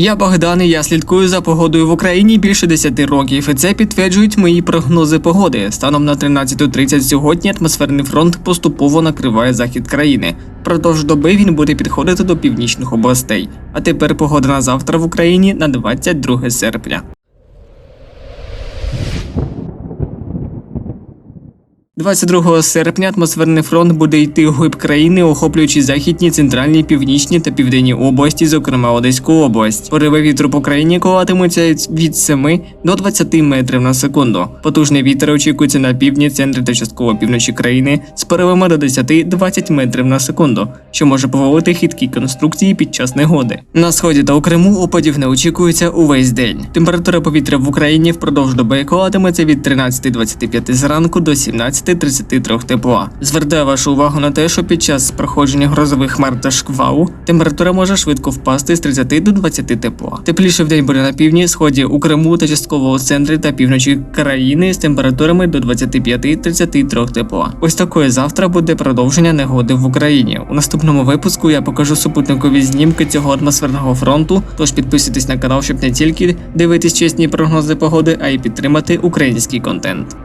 Я Богдан, і я слідкую за погодою в Україні більше 10 років, і це підтверджують мої прогнози погоди. Станом на 13.30 сьогодні атмосферний фронт поступово накриває захід країни. Продовж доби він буде підходити до північних областей. А тепер погода на завтра в Україні на 22 серпня. 22 серпня атмосферний фронт буде йти вглиб країни, охоплюючи західні, центральні, північні та південні області, зокрема Одеську область. Пориви вітру по країні коливатимуться від 7 до 20 метрів на секунду. Потужний вітер очікується на півдні, центрі та частково півночі країни з поривами до 10-20 метрів на секунду, що може повалити хиткі конструкції під час негоди. На сході та у Криму опадів не очікується увесь день. Температура повітря в Україні впродовж доби коливатиметься від 13-25 зранку до 17-33 тепла. Звертаю вашу увагу на те, що під час проходження грозових хмар та шквалу температура може швидко впасти з 30 до 20 тепла. Тепліше в день буде на півдні, сході у Криму та частково у центрі та півночі країни з температурами до 25-33 тепла. Ось такою завтра буде продовження негоди в Україні. У наступному випуску я покажу супутникові знімки цього атмосферного фронту. Тож підписуйтесь на канал, щоб не тільки дивитись чесні прогнози погоди, а й підтримати український контент.